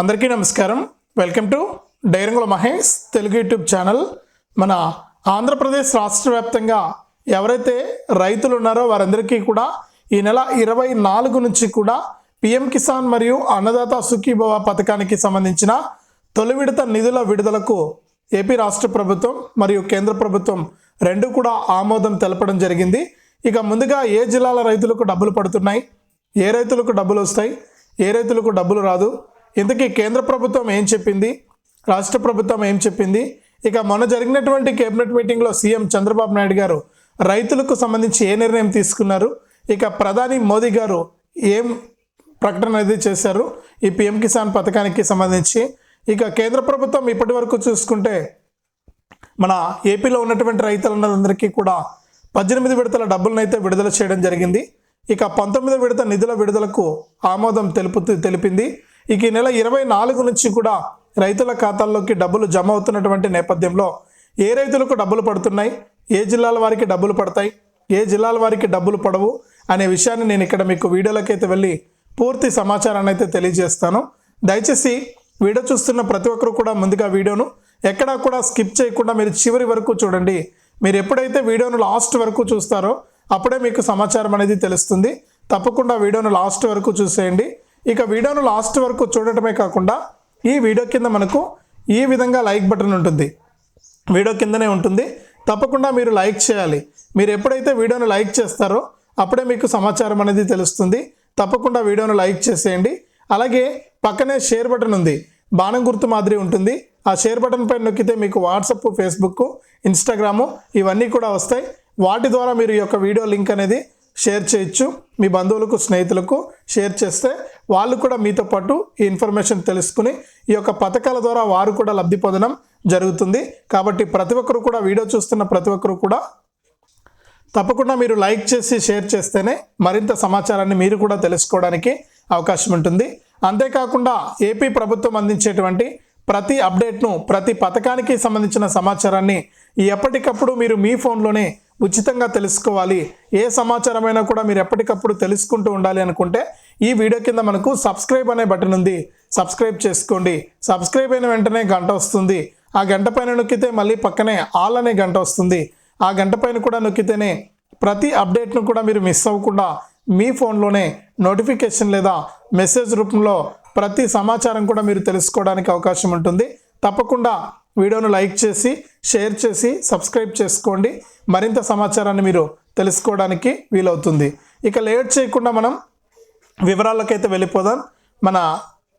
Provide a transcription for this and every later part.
అందరికీ నమస్కారం. Welcome to డైరంగుల మహేష్ తెలుగు యూట్యూబ్ ఛానల్. మన ఆంధ్రప్రదేశ్ రాష్ట్ర వ్యాప్తంగా ఎవరైతే రైతులు ఉన్నారో వారందరికీ కూడా ఈ నెల ఇరవై నాలుగు నుంచి కూడా పిఎం కిసాన్ మరియు అన్నదాత సుఖీభవ పథకానికి సంబంధించిన తొలి విడత నిధుల విడుదలకు ఏపీ రాష్ట్ర ప్రభుత్వం మరియు కేంద్ర ప్రభుత్వం రెండు కూడా ఆమోదం తెలపడం జరిగింది. ఇక ముందుగా ఏ జిల్లాల రైతులకు డబ్బులు పడుతున్నాయి? ఏ రైతులకు డబ్బులు వస్తాయి? ఏ రైతులకు డబ్బులు రాదు? ఇంతకీ కేంద్ర ప్రభుత్వం ఏం చెప్పింది? రాష్ట్ర ప్రభుత్వం ఏం చెప్పింది? ఇక మొన్న జరిగినటువంటి కేబినెట్ మీటింగ్లో సీఎం చంద్రబాబు నాయుడు గారు రైతులకు సంబంధించి ఏ నిర్ణయం తీసుకున్నారు? ఇక ప్రధాని మోదీ గారు ఏం ప్రకటన అనేది చేశారు? ఈ పిఎం కిసాన్ పథకానికి సంబంధించి. ఇక కేంద్ర ప్రభుత్వం ఇప్పటి వరకు చూసుకుంటే మన ఏపీలో ఉన్నటువంటి రైతులందరికీ కూడా పద్దెనిమిది విడతల డబ్బులను అయితే విడుదల చేయడం జరిగింది. ఇక పంతొమ్మిది విడత నిధుల విడుదలకు ఆమోదం తెలుపు తెలిపింది. ఇక ఈ నెల ఇరవై నాలుగు నుంచి కూడా రైతుల ఖాతాల్లోకి డబ్బులు జమ అవుతున్నటువంటి నేపథ్యంలో ఏ రైతులకు డబ్బులు పడుతున్నాయి? ఏ జిల్లాల వారికి డబ్బులు పడతాయి? ఏ జిల్లాల వారికి డబ్బులు పడవు? అనే విషయాన్ని నేను ఇక్కడ మీకు వీడియోలకైతే వెళ్ళి పూర్తి సమాచారాన్ని అయితే తెలియజేస్తాను. దయచేసి వీడియో చూస్తున్న ప్రతి ఒక్కరు కూడా ముందుగా వీడియోను ఎక్కడా కూడా స్కిప్ చేయకుండా మీరు చివరి వరకు చూడండి. మీరు ఎప్పుడైతే వీడియోను లాస్ట్ వరకు చూస్తారో అప్పుడే మీకు సమాచారం అనేది తెలుస్తుంది. తప్పకుండా వీడియోను లాస్ట్ వరకు చూసేయండి. ఇక వీడియోను లాస్ట్ వరకు చూడటమే కాకుండా ఈ వీడియో కింద మనకు ఈ విధంగా లైక్ బటన్ ఉంటుంది. వీడియో కిందనే ఉంటుంది. తప్పకుండా మీరు లైక్ చేయాలి. మీరు ఎప్పుడైతే వీడియోను లైక్ చేస్తారో అప్పుడే మీకు సమాచారం అనేది తెలుస్తుంది. తప్పకుండా వీడియోను లైక్ చేసేయండి. అలాగే పక్కనే షేర్ బటన్ ఉంది. బాణం గుర్తు మాదిరి ఉంటుంది. ఆ షేర్ బటన్ పైన నొక్కితే మీకు వాట్సప్ ఫేస్బుక్ ఇన్స్టాగ్రాము ఇవన్నీ కూడా వస్తాయి. వాటి ద్వారా మీరు ఈ యొక్క వీడియో లింక్ అనేది షేర్ చేయొచ్చు. మీ బంధువులకు స్నేహితులకు షేర్ చేస్తే వాళ్ళు కూడా మీతో పాటు ఈ ఇన్ఫర్మేషన్ తెలుసుకుని ఈ యొక్క పథకాల ద్వారా వారు కూడా లబ్ధి పొందడం జరుగుతుంది. కాబట్టి ప్రతి ఒక్కరు కూడా వీడియో చూస్తున్న ప్రతి ఒక్కరు కూడా తప్పకుండా మీరు లైక్ చేసి షేర్ చేస్తేనే మరింత సమాచారాన్ని మీరు కూడా తెలుసుకోవడానికి అవకాశం ఉంటుంది. అంతేకాకుండా ఏపీ ప్రభుత్వం అందించేటువంటి ప్రతి అప్డేట్ను ప్రతి పథకానికి సంబంధించిన సమాచారాన్ని ఎప్పటికప్పుడు మీరు మీ ఫోన్లోనే ఉచితంగా తెలుసుకోవాలి. ఏ సమాచారమైనా కూడా మీరు ఎప్పటికప్పుడు తెలుసుకుంటూ ఉండాలి అనుకుంటే ఈ వీడియో కింద మనకు సబ్స్క్రైబ్ అనే బటన్ ఉంది. సబ్స్క్రైబ్ చేసుకోండి. సబ్స్క్రైబ్ అయిన వెంటనే గంట వస్తుంది. ఆ గంట పైన నొక్కితే మళ్ళీ పక్కనే ఆల్ అనే గంట వస్తుంది. ఆ గంట పైన కూడా నొక్కితేనే ప్రతి అప్డేట్ను కూడా మీరు మిస్ అవ్వకుండా మీ ఫోన్లోనే నోటిఫికేషన్ లేదా మెసేజ్ రూపంలో ప్రతి సమాచారం కూడా మీరు తెలుసుకోవడానికి అవకాశం ఉంటుంది. తప్పకుండా వీడియోను లైక్ చేసి షేర్ చేసి సబ్స్క్రైబ్ చేసుకోండి. మరింత సమాచారాన్ని మీరు తెలుసుకోవడానికి వీలవుతుంది. ఇక లేట్ చేయకుండా మనం వివరాలకైతే వెళ్ళిపోదాం. మన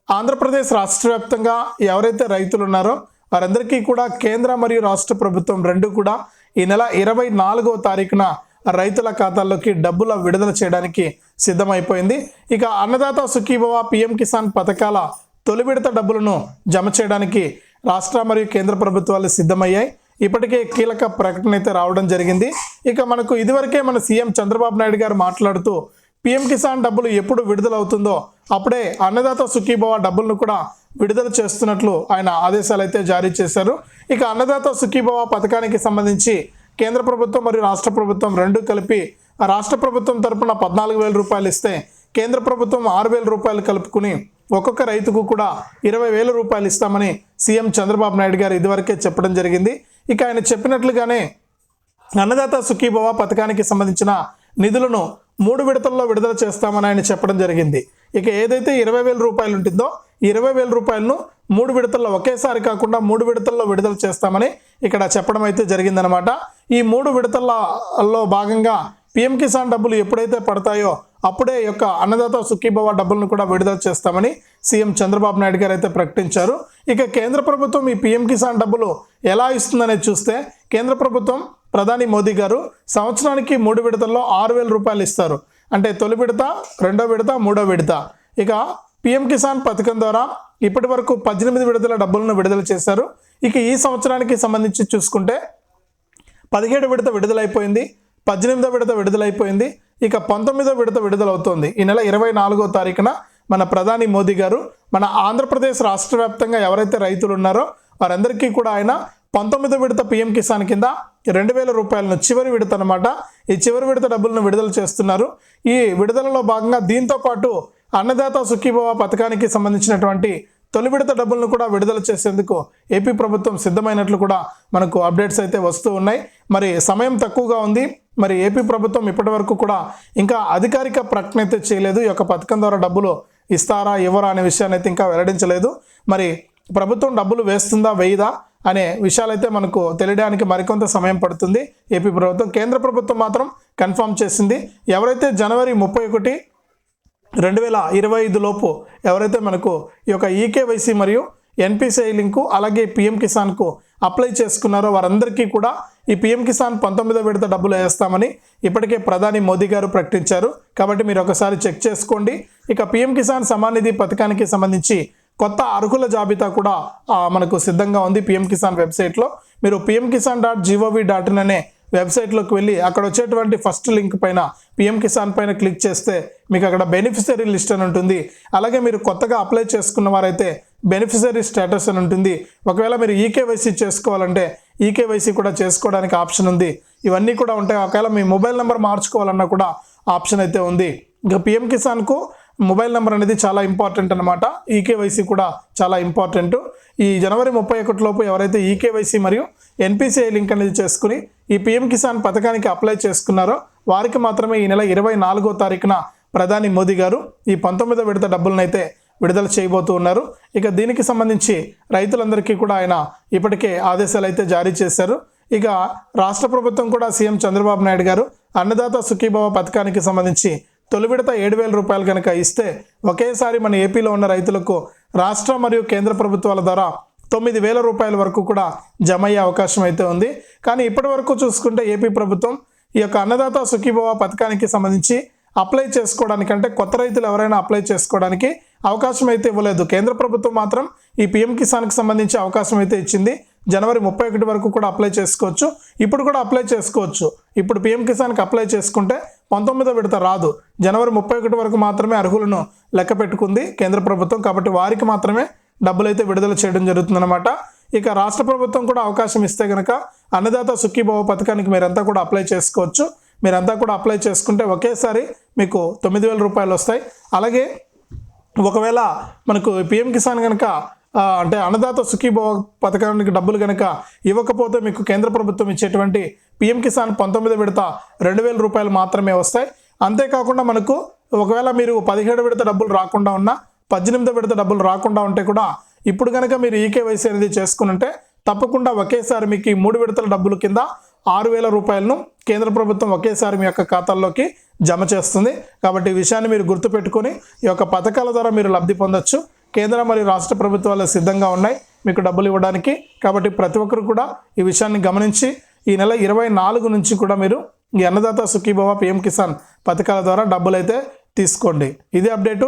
ఆంధ్రప్రదేశ్ రాష్ట్ర వ్యాప్తంగా ఎవరైతే రైతులు ఉన్నారో వారందరికీ కూడా కేంద్ర మరియు రాష్ట్ర ప్రభుత్వం రెండు కూడా ఈ నెల ఇరవై నాలుగవ తారీఖున రైతుల ఖాతాల్లోకి డబ్బుల విడుదల చేయడానికి సిద్ధమైపోయింది. ఇక అన్నదాత సుఖీభవ పిఎం కిసాన్ పథకాల తొలి విడత డబ్బులను జమ చేయడానికి రాష్ట్ర మరియు కేంద్ర ప్రభుత్వాలు సిద్ధమయ్యాయి. ఇప్పటికే కీలక ప్రకటన అయితే రావడం జరిగింది. ఇక మనకు ఇదివరకే మన సీఎం చంద్రబాబు నాయుడు గారు మాట్లాడుతూ పిఎం కిసాన్ డబ్బులు ఎప్పుడు విడుదలవుతుందో అప్పుడే అన్నదాత సుఖీభవ డబ్బులను కూడా విడుదల చేస్తున్నట్లు ఆయన ఆదేశాలు అయితే జారీ చేశారు. ఇక అన్నదాత సుఖీభవ పథకానికి సంబంధించి కేంద్ర ప్రభుత్వం మరియు రాష్ట్ర ప్రభుత్వం రెండు కలిపి రాష్ట్ర ప్రభుత్వం తరపున పద్నాలుగు వేల రూపాయలు ఇస్తే కేంద్ర ప్రభుత్వం ఆరు వేల రూపాయలు కలుపుకుని ఒక్కొక్క రైతుకు కూడా ఇరవై వేల రూపాయలు ఇస్తామని సీఎం చంద్రబాబు నాయుడు గారు ఇదివరకే చెప్పడం జరిగింది. ఇక ఆయన చెప్పినట్లుగానే అన్నదాత సుఖీభవ పథకానికి సంబంధించిన నిధులను మూడు విడతల్లో విడుదల చేస్తామని ఆయన చెప్పడం జరిగింది. ఇక ఏదైతే ఇరవై వేల రూపాయలు ఉంటుందో ఇరవై వేల రూపాయలను మూడు విడతల్లో ఒకేసారి కాకుండా మూడు విడతల్లో విడుదల చేస్తామని ఇక్కడ చెప్పడం అయితే జరిగిందనమాట ఈ మూడు విడతల్లో భాగంగా పిఎం కిసాన్ డబ్బులు ఎప్పుడైతే పడతాయో అప్పుడే యొక్క అన్నదాత సుఖీభవ డబ్బులను కూడా విడుదల చేస్తామని సీఎం చంద్రబాబు నాయుడు గారు అయితే ప్రకటించారు. ఇక కేంద్ర ప్రభుత్వం ఈ పీఎం కిసాన్ డబ్బులు ఎలా ఇస్తుందనేది చూస్తే కేంద్ర ప్రభుత్వం ప్రధాని మోదీ గారు సంవత్సరానికి మూడు విడతల్లో ఆరు వేల రూపాయలు ఇస్తారు. అంటే తొలి విడత రెండో విడత మూడో విడత. ఇక పిఎం కిసాన్ పథకం ద్వారా ఇప్పటి వరకు పద్దెనిమిది విడతల డబ్బులను విడుదల చేశారు. ఇక ఈ సంవత్సరానికి సంబంధించి చూసుకుంటే పదిహేడు విడత విడుదలైపోయింది పద్దెనిమిదో విడత విడుదలైపోయింది. ఇక పంతొమ్మిదో విడత విడుదలవుతోంది. ఈ నెల ఇరవై నాలుగో తారీఖున మన ప్రధాని మోదీ గారు మన ఆంధ్రప్రదేశ్ రాష్ట్ర వ్యాప్తంగా ఎవరైతే రైతులు ఉన్నారో వారందరికీ కూడా ఆయన పంతొమ్మిదో విడత పిఎం కిసాన్ కింద రెండు వేల రూపాయలను చివరి విడత అనమాట ఈ చివరి విడత డబ్బులను విడుదల చేస్తున్నారు. ఈ విడుదలలో భాగంగా దీంతో పాటు అన్నదాత సుఖీభవ పథకానికి సంబంధించినటువంటి తొలి విడత డబ్బులను కూడా విడుదల చేసేందుకు ఏపీ ప్రభుత్వం సిద్ధమైనట్లు కూడా మనకు అప్డేట్స్ అయితే వస్తూ ఉన్నాయి. మరి సమయం తక్కువగా ఉంది. మరి ఏపీ ప్రభుత్వం ఇప్పటి వరకు కూడా ఇంకా అధికారిక ప్రకటన అయితే చేయలేదు. ఈ యొక్క పథకం ద్వారా డబ్బులు ఇస్తారా ఇవ్వరా అనే విషయాన్ని అయితే ఇంకా వెల్లడించలేదు. మరి ప్రభుత్వం డబ్బులు వేస్తుందా వేయదా అనే విషయాలైతే మనకు తెలియడానికి మరికొంత సమయం పడుతుంది. ఏపీ ప్రభుత్వం కేంద్ర ప్రభుత్వం మాత్రం కన్ఫర్మ్ చేసింది. ఎవరైతే జనవరి ముప్పై ఒకటి రెండు వేల ఇరవై ఐదు లోపు ఎవరైతే మనకు ఈ యొక్క ఈకేవైసీ మరియు ఎన్పిసిఐ లింకు అలాగే పిఎం కిసాన్కు అప్లై చేసుకున్నారో వారందరికీ కూడా ఈ పిఎం కిసాన్ పంతొమ్మిదో విడత డబ్బులు వేస్తామని ఇప్పటికే ప్రధాని మోదీ గారు ప్రకటించారు. కాబట్టి మీరు ఒకసారి చెక్ చేసుకోండి. ఇక పిఎం కిసాన్ సమానిధి పథకానికి సంబంధించి కొత్త అర్హుల జాబితా కూడా మనకు సిద్ధంగా ఉంది పిఎం కిసాన్ వెబ్సైట్లో. మీరు PM Kisan dot G O V dot in అనే వెబ్సైట్లోకి వెళ్ళి అక్కడ వచ్చేటువంటి ఫస్ట్ లింక్ పైన పిఎం కిసాన్ పైన క్లిక్ చేస్తే మీకు అక్కడ బెనిఫిషరీ లిస్ట్ అని ఉంటుంది. అలాగే మీరు కొత్తగా అప్లై చేసుకున్న వారైతే బెనిఫిషరీ స్టేటస్ అని ఉంటుంది. ఒకవేళ మీరు ఈకేవైసీ చేసుకోవాలంటే ఈకేవైసీ కూడా చేసుకోవడానికి ఆప్షన్ ఉంది. ఇవన్నీ కూడా ఉంటాయి. ఒకవేళ మీ మొబైల్ నెంబర్ మార్చుకోవాలన్నా కూడా ఆప్షన్ అయితే ఉంది. ఇంకా పిఎం కిసాన్కు మొబైల్ నెంబర్ అనేది చాలా ఇంపార్టెంట్ అనమాట ఈకేవైసీ కూడా చాలా ఇంపార్టెంట్. ఈ జనవరి ముప్పై ఒకటి లోపు ఎవరైతే ఈకేవైసీ మరియు ఎన్పిసిఐ లింక్ అనేది చేసుకుని ఈ పిఎం కిసాన్ పథకానికి అప్లై చేసుకున్నారో వారికి మాత్రమే ఈ నెల ఇరవై నాలుగో తారీఖున ప్రధాని మోదీ గారు ఈ పంతొమ్మిదో విడత డబ్బులనైతే విడుదల చేయబోతూ ఉన్నారు. ఇక దీనికి సంబంధించి రైతులందరికీ కూడా ఆయన ఇప్పటికే ఆదేశాలు అయితే జారీ చేశారు. ఇక రాష్ట్ర ప్రభుత్వం కూడా సీఎం చంద్రబాబు నాయుడు గారు అన్నదాత సుఖీభవ పథకానికి సంబంధించి తొలి విడత ఏడు వేల రూపాయలు కనుక ఇస్తే ఒకేసారి మన ఏపీలో ఉన్న రైతులకు రాష్ట్ర మరియు కేంద్ర ప్రభుత్వాల ద్వారా తొమ్మిది వేల రూపాయల వరకు కూడా జమ అయ్యే అవకాశం అయితే ఉంది. కానీ ఇప్పటి వరకు చూసుకుంటే ఏపీ ప్రభుత్వం ఈ యొక్క అన్నదాత సుఖీభవ పథకానికి సంబంధించి అప్లై చేసుకోవడానికి అంటే కొత్త రైతులు ఎవరైనా అప్లై చేసుకోవడానికి అవకాశం అయితే ఇవ్వలేదు. కేంద్ర ప్రభుత్వం మాత్రం ఈ పిఎం కిసాన్కి సంబంధించి అవకాశం అయితే ఇచ్చింది. జనవరి ముప్పై ఒకటి వరకు కూడా అప్లై చేసుకోవచ్చు. ఇప్పుడు కూడా అప్లై చేసుకోవచ్చు. ఇప్పుడు పిఎం కిసాన్కి అప్లై చేసుకుంటే పంతొమ్మిదో విడత రాదు. జనవరి ముప్పై ఒకటి వరకు మాత్రమే అర్హులను లెక్క పెట్టుకుంది కేంద్ర ప్రభుత్వం కాబట్టి వారికి మాత్రమే డబ్బులు అయితే విడుదల చేయడం జరుగుతుందన్నమాట. ఇక రాష్ట్ర ప్రభుత్వం కూడా అవకాశం ఇస్తే కనుక అన్నదాత సుఖీభావ పథకానికి మీరంతా కూడా అప్లై చేసుకోవచ్చు. మీరంతా కూడా అప్లై చేసుకుంటే ఒకేసారి మీకు తొమ్మిది వేల రూపాయలు వస్తాయి. అలాగే ఒకవేళ మనకు పిఎం కిసాన్ కనుక అంటే అన్నదాత సుఖీభవ పథకానికి డబ్బులు కనుక ఇవ్వకపోతే మీకు కేంద్ర ప్రభుత్వం ఇచ్చేటువంటి పిఎం కిసాన్ పంతొమ్మిది విడత రెండు వేల రూపాయలు మాత్రమే వస్తాయి. అంతేకాకుండా మనకు ఒకవేళ మీరు పదిహేడు విడత డబ్బులు రాకుండా ఉన్నా పద్దెనిమిది విడత డబ్బులు రాకుండా ఉంటే కూడా ఇప్పుడు కనుక మీరు ఈకేవైసీ అనేది చేసుకుని ఉంటే తప్పకుండా ఒకేసారి మీకు ఈ మూడు విడతల డబ్బుల కింద ఆరు వేల రూపాయలను కేంద్ర ప్రభుత్వం ఒకేసారి మీ యొక్క ఖాతాల్లోకి జమ చేస్తుంది. కాబట్టి ఈ విషయాన్ని మీరు గుర్తుపెట్టుకొని ఈ యొక్క పథకాల ద్వారా మీరు లబ్ధి పొందొచ్చు. కేంద్ర మరియు రాష్ట్ర ప్రభుత్వాలు సిద్ధంగా ఉన్నాయి మీకు డబ్బులు ఇవ్వడానికి. కాబట్టి ప్రతి ఒక్కరు కూడా ఈ విషయాన్ని గమనించి ఈ నెల ఇరవై నాలుగు నుంచి కూడా మీరు ఈ అన్నదాత సుఖీభవ పిఎం కిసాన్ పథకాల ద్వారా డబ్బులు అయితే తీసుకోండి. ఇది అప్డేటు